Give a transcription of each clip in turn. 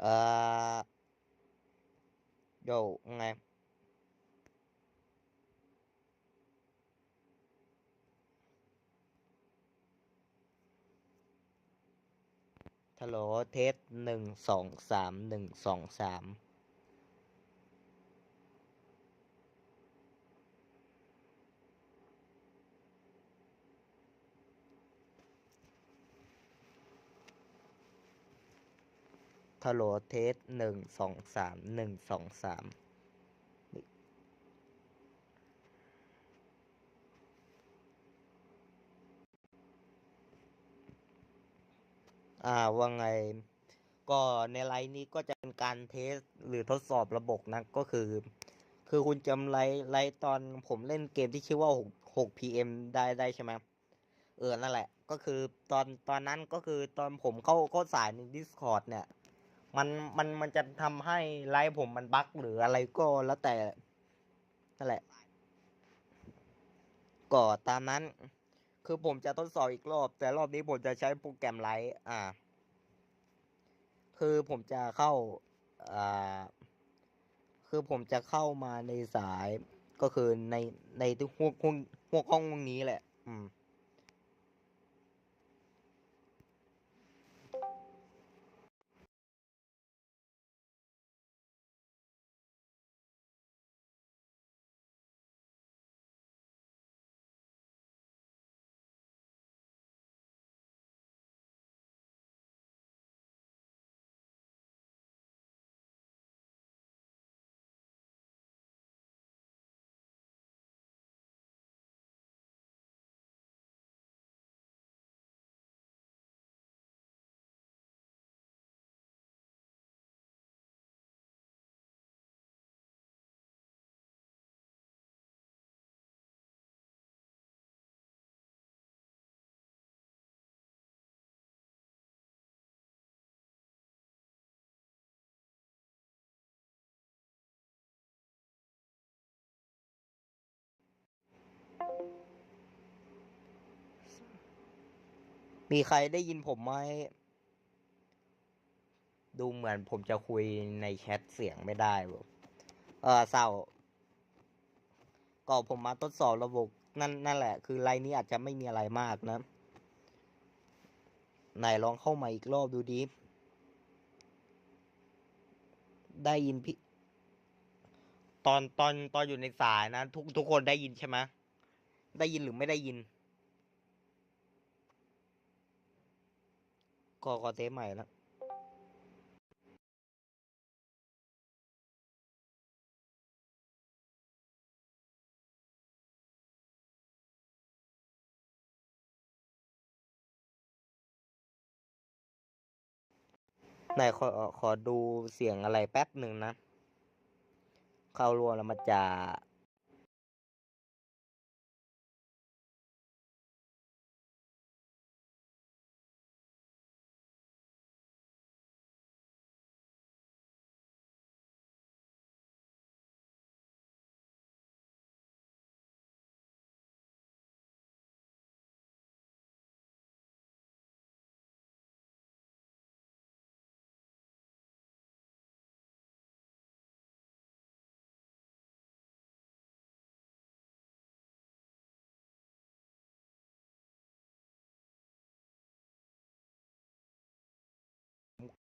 เอ่อโยไงฮัลโหลเทสหนึ่งสองสามหนึ่งสองสาม ฮัลโลเทสหนึ่งสองสามหนึ่งสองสามอ่าว่าไง ก็ในไลน์นี้ก็จะเป็นการเทสหรือทดสอบระบบนะก็คือ คือคุณจำไลน์ไลน์ตอนผมเล่นเกมที่ชื่อว่าหกหก PM ได้ได้ใช่ไหมเออ นั่นแหละ ก็คือตอนตอนนั้นก็คือตอนผมเข้าเข้าสายใน Discord เนี่ย มันมันมันจะทำให้ไลฟ์ผมมันบั๊กหรืออะไรก็แล้วแต่นั่นแหละก็ตามนั้น คือผมจะทดสอบอีกรอบ แต่รอบนี้ผมจะใช้โปรแกรมไลฟ์อ่า คือผมจะเข้าอ่าคือผมจะเข้ามาในสายก็คือในในทุกหัวหัวหัวข้องนี้แหละ อืม มีใครได้ยินผมไหม ดูเหมือนผมจะคุยในแชทเสียงไม่ได้บ่เออเศร้า ก็ผมมาทดสอบระบบนั่นนั่นแหละ คือไลน์นี้อาจจะไม่มีอะไรมากนะ ไหนลองเข้ามาอีกรอบดูดิ ได้ยินพี่ ตอนตอนตอนอยู่ในสายนะ ทุกทุกคนได้ยินใช่ไหม ได้ยินหรือไม่ได้ยิน ก็ก็เทสใหม่แล้วไหนขอขอดูเสียงอะไรแป๊บหนึ่งนะ เข้ารวมแล้วมันจะ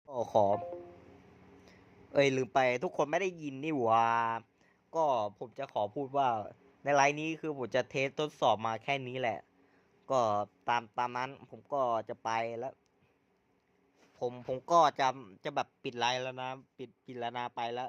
ก็ขอ เอ้ยลืมไปทุกคนไม่ได้ยินนี่หว่า ก็ผมจะขอพูดว่า ในไลน์นี้คือผมจะเทสทดสอบมาแค่นี้แหละ ก็ตามตามนั้น ผมก็จะไปแล้ว ผมผมก็จะจะแบบปิดไลน์แล้วนะ ปิดปิดแล้วนะไปแล้ว